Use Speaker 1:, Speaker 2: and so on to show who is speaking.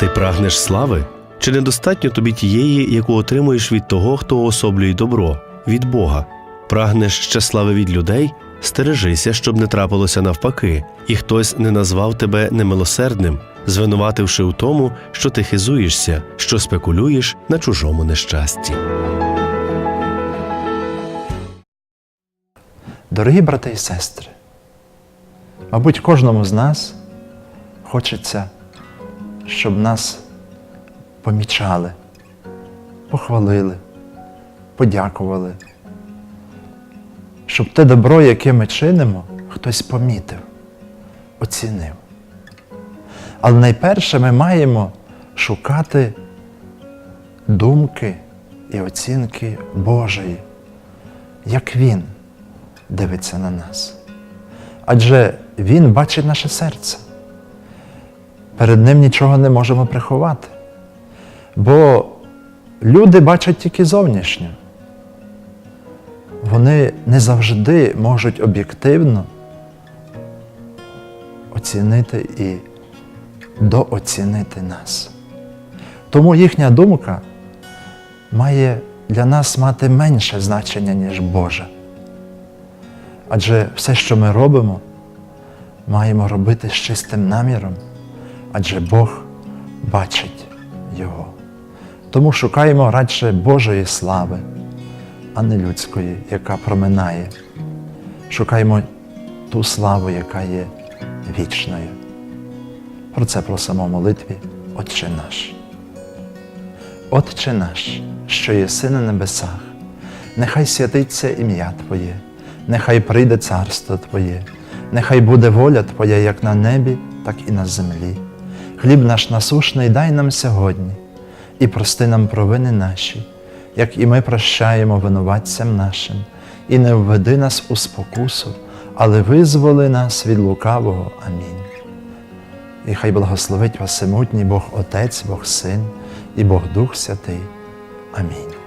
Speaker 1: Ти прагнеш слави? Чи недостатньо тобі тієї, яку отримуєш від того, хто уособлює добро, від Бога? Прагнеш ще слави від людей? Стережися, щоб не трапилося навпаки, і хтось не назвав тебе немилосердним, звинувативши у тому, що ти хизуєшся, що спекулюєш на чужому нещасті.
Speaker 2: Дорогі брати і сестри, мабуть, кожному з нас хочеться, щоб нас помічали, похвалили, подякували, щоб те добро, яке ми чинимо, хтось помітив, оцінив. Але найперше ми маємо шукати думки і оцінки Божої, як Він дивиться на нас. Адже Він бачить наше серце. Перед Ним нічого не можемо приховати. Бо люди бачать тільки зовнішнє. Вони не завжди можуть об'єктивно оцінити і дооцінити нас. Тому їхня думка має для нас мати менше значення, ніж Божа. Адже все, що ми робимо, маємо робити з чистим наміром, адже Бог бачить його. Тому шукаємо радше Божої слави, а не людської, яка проминає. Шукаємо ту славу, яка є вічною. Про це просимо в молитві Отче наш. Отче наш, що єси на небесах, нехай святиться ім'я Твоє, нехай прийде царство Твоє, нехай буде воля Твоя як на небі, так і на землі. Хліб наш насушний дай нам сьогодні, і прости нам провини наші, як і ми прощаємо винуватцям нашим, і не введи нас у спокусу, але визволи нас від лукавого. Амінь. І хай благословить вас всемутній Бог Отець, Бог Син і Бог Дух Святий. Амінь.